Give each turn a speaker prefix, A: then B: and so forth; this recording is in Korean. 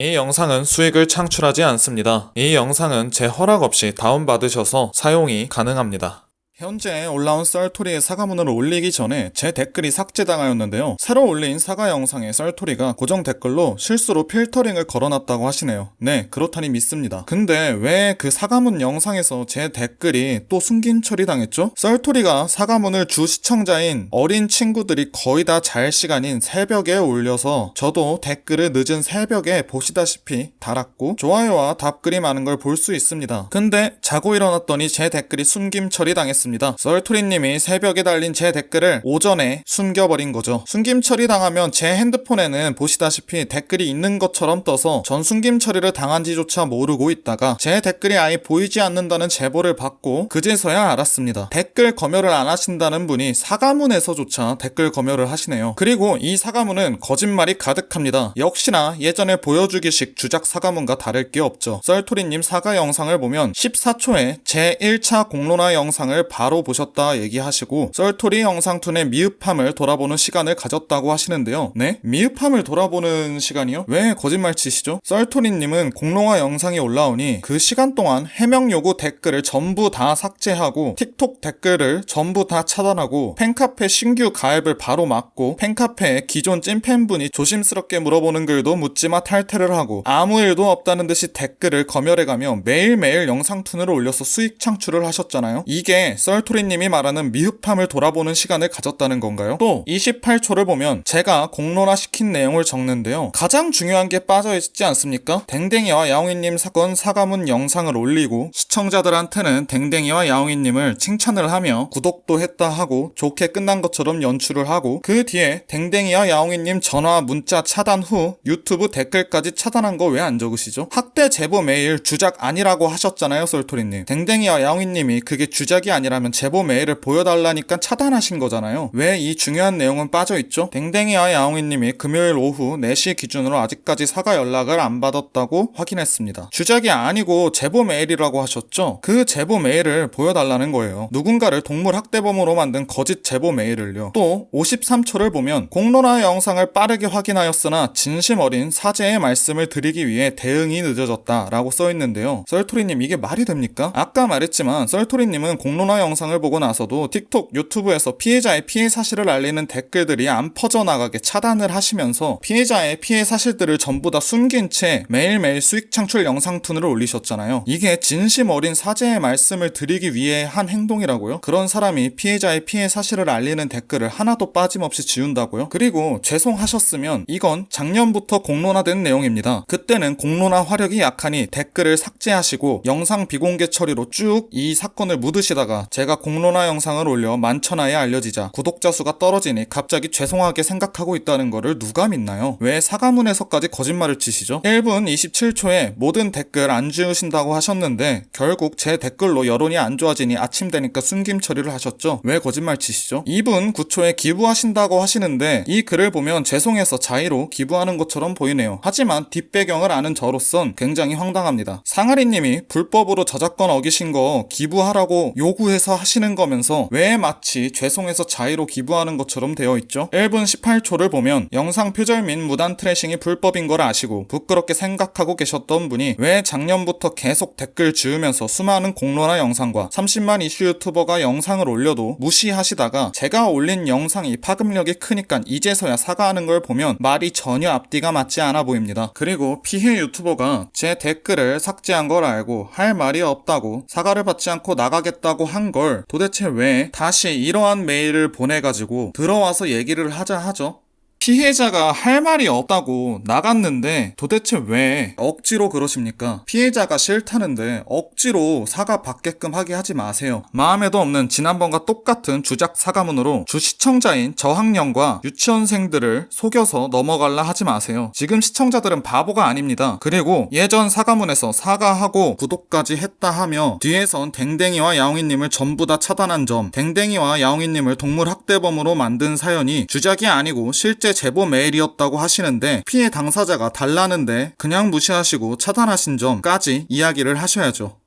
A: 이 영상은 수익을 창출하지 않습니다. 이 영상은 제 허락 없이 다운받으셔서 사용이 가능합니다.
B: 현재 올라온 썰토리의 사과문을 올리기 전에 제 댓글이 삭제당하였는데요. 새로 올린 사과 영상의 썰토리가 고정 댓글로 실수로 필터링을 걸어놨다고 하시네요. 네, 그렇다니 믿습니다. 근데 왜 그 사과문 영상에서 제 댓글이 또 숨긴 처리당했죠? 썰토리가 사과문을 주 시청자인 어린 친구들이 거의 다 잘 시간인 새벽에 올려서 저도 댓글을 늦은 새벽에 보시다시피 달았고 좋아요와 답글이 많은 걸 볼 수 있습니다. 근데 자고 일어났더니 제 댓글이 숨김 처리당했습니다. 썰토리님이 새벽에 달린 제 댓글을 오전에 숨겨버린 거죠. 숨김 처리 당하면 제 핸드폰에는 보시다시피 댓글이 있는 것처럼 떠서 전 숨김 처리를 당한지조차 모르고 있다가 제 댓글이 아예 보이지 않는다는 제보를 받고 그제서야 알았습니다. 댓글 검열을 안 하신다는 분이 사과문에서조차 댓글 검열을 하시네요. 그리고 이 사과문은 거짓말이 가득합니다. 역시나 예전에 보여주기식 주작 사과문과 다를 게 없죠. 썰토리님 사과 영상을 보면 14초에 제 1차 공론화 영상을 바로 보셨다 얘기하시고 썰토리 영상2의 미흡함을 돌아보는 시간을 가졌다고 하시는데요. 네? 미흡함을 돌아보는 시간이요? 왜 거짓말 치시죠? 썰토리님은 공론화 영상이 올라오니 그 시간 동안 해명 요구 댓글을 전부 다 삭제하고 틱톡 댓글을 전부 다 차단하고 팬카페 신규 가입을 바로 막고 팬카페에 기존 찐팬분이 조심스럽게 물어보는 글도 묻지마 탈퇴를 하고 아무 일도 없다는 듯이 댓글을 검열해가며 매일매일 영상툰을 올려서 수익 창출을 하셨잖아요. 이게 썰토리님이 말하는 미흡함을 돌아보는 시간을 가졌다는 건가요? 또 28초를 보면 제가 공론화 시킨 내용을 적는데요. 가장 중요한 게 빠져있지 않습니까? 댕댕이와 야옹이님 사건 사과문 영상을 올리고 시청자들한테는 댕댕이와 야옹이님을 칭찬을 하며 구독도 했다 하고 좋게 끝난 것처럼 연출을 하고 그 뒤에 댕댕이와 야옹이님 전화 문자 차단 후 유튜브 댓글까지 차단한 거 왜 안 적으시죠? 학대 제보 메일 주작 아니라고 하셨잖아요 썰토리님 댕댕이와 야옹이님이 그게 주작이 아니라 면 제보 메일을 보여달라니까 차단하신 거잖아요 왜 이 중요한 내용은 빠져있죠? 댕댕이와 야옹이님이 금요일 오후 4시 기준으로 아직까지 사과 연락을 안 받았다고 확인했습니다 주작이 아니고 제보 메일이라고 하셨죠? 그 제보 메일을 보여달라는 거예요 누군가를 동물 학대범으로 만든 거짓 제보 메일을요 또 53초를 보면 공론화 영상을 빠르게 확인하였으나 진심 어린 사죄의 말씀을 드리기 위해 대응이 늦어졌다라고 써있는데요. 썰토리님 이게 말이 됩니까? 아까 말했지만 썰토리님은 공론화 영상을 보고 나서도 틱톡, 유튜브에서 피해자의 피해 사실을 알리는 댓글들이 안 퍼져나가게 차단을 하시면서 피해자의 피해 사실들을 전부 다 숨긴 채 매일매일 수익 창출 영상툰을 올리셨잖아요. 이게 진심 어린 사죄의 말씀을 드리기 위해 한 행동이라고요? 그런 사람이 피해자의 피해 사실을 알리는 댓글을 하나도 빠짐없이 지운다고요? 그리고 죄송하셨으면 이건 작년부터 공론화된 내용입니다. 그때는 공론화 화력이 약하니 댓글을 삭제하시고 영상 비공개 처리로 쭉 이 사건을 묻으시다가 제가 공론화 영상을 올려 만천하에 알려지자 구독자 수가 떨어지니 갑자기 죄송하게 생각하고 있다는 거를 누가 믿나요? 왜 사과문에서까지 거짓말을 치시죠? 1분 27초에 모든 댓글 안 지우신다고 하셨는데 결국 제 댓글로 여론이 안 좋아지니 아침 되니까 숨김 처리를 하셨죠? 왜 거짓말 치시죠? 2분 9초에 기부하신다고 하시는데 이 글을 보면 죄송해서 자의로 기부하는 것처럼 보이네요. 하지만 뒷배경을 아는 저로선 굉장히 황당합니다. 상아리님이 불법으로 저작권 어기신 거 기부하라고 요구해 서 하시는 거면서 왜 마치 죄송해서 자의로 기부하는 것처럼 되어 있죠? 1분 18초를 보면 영상 표절 및 무단 트래싱이 불법인 걸 아시고 부끄럽게 생각하고 계셨던 분이 왜 작년부터 계속 댓글 지으면서 수많은 공론화 영상과 30만 이슈 유튜버가 영상을 올려도 무시하시다가 제가 올린 영상이 파급력이 크니까 이제서야 사과하는 걸 보면 말이 전혀 앞뒤가 맞지 않아 보입니다. 그리고 피해 유튜버가 제 댓글을 삭제한 걸 알고 할 말이 없다고 사과를 받지 않고 나가겠다고 한걸 도대체 왜 다시 이러한 메일을 보내가지고 들어와서 얘기를 하자 하죠? 피해자가 할 말이 없다고 나갔는데 도대체 왜 억지로 그러십니까? 피해자가 싫다는데 억지로 사과 받게끔 하게 하지 마세요. 마음에도 없는 지난번과 똑같은 주작 사과문으로 주 시청자인 저학년과 유치원생들을 속여서 넘어갈라 하지 마세요. 지금 시청자들은 바보가 아닙니다. 그리고 예전 사과문에서 사과하고 구독까지 했다 하며 뒤에선 댕댕이와 야옹이님을 전부 다 차단한 점, 댕댕이와 야옹이님을 동물 학대범으로 만든 사연이 주작이 아니고 실제 제보 메일이었다고 하시는데 피해 당사자가 달라는데 그냥 무시하시고 차단하신 점까지 이야기를 하셔야죠.